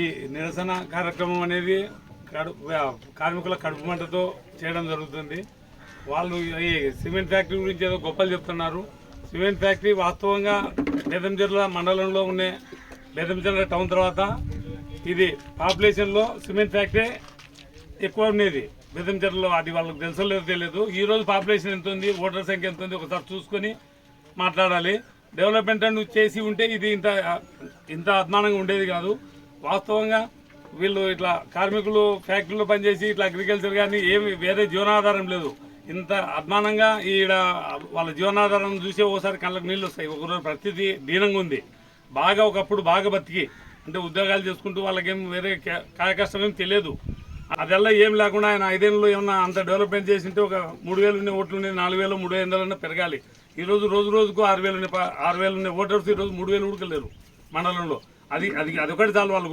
ఈ నిరసన కార్యక్రమం అనేది కడుపు కార్మికుల కడుపు మంటతో చేయడం జరుగుతుంది. వాళ్ళు ఈ సిమెంట్ ఫ్యాక్టరీ గురించి ఏదో గొప్పలు చెప్తున్నారు. సిమెంట్ ఫ్యాక్టరీ వాస్తవంగా బెదంచెర్ల మండలంలో ఉండే బెదంచెర్ల టౌన్ తర్వాత ఇది పాపులేషన్లో సిమెంట్ ఫ్యాక్టరీ ఎక్కువ ఉండేది. బెదంచెర్లలో అది వాళ్ళకి తెలుసలేదు తెలియదు. ఈరోజు పాపులేషన్ ఎంత ఉంది? ఓటర్ సంఖ్య ఎంత ఉంది? ఒకసారి చూసుకొని మాట్లాడాలి. డెవలప్మెంట్ అండ్ చేసి ఉంటే ఇది ఇంత ఇంత అద్మానంగా ఉండేది కాదు. వాస్తవంగా వీళ్ళు ఇట్లా కార్మికులు ఫ్యాక్టరీలో పనిచేసి ఇట్లా అగ్రికల్చర్ కానీ ఏమి వేరే జీవనాధారం లేదు. ఇంత అద్మానంగా ఈడ వాళ్ళ జీవనాధారం చూసే ఒకసారి కళ్ళకు నీళ్ళు వస్తాయి. ఒకరోజు పరిస్థితి దీనంగా ఉంది. బాగా ఒకప్పుడు బాగా బతికి అంటే ఉద్యోగాలు చేసుకుంటూ వాళ్ళకేం వేరే కా- కాయ ఏం తెలియదు. అదెల్లా ఏం లేకుండా ఆయన ఐదేళ్ళు ఏమన్నా అంత డెవలప్మెంట్ చేసింటే ఒక మూడు వేలు ఉండే ఓట్లు ఉండే నాలుగు వేలు మూడు వేలు పెరగాలి. ఈ రోజు రోజు రోజుకు ఆరు వేలు ఉండే ఆరు వేలు ఉండే ఓటర్స్ ఈ రోజు మూడు వేలు ఉడకలేరు మండలంలో. అది అది అదొకటి చాలు వాళ్ళు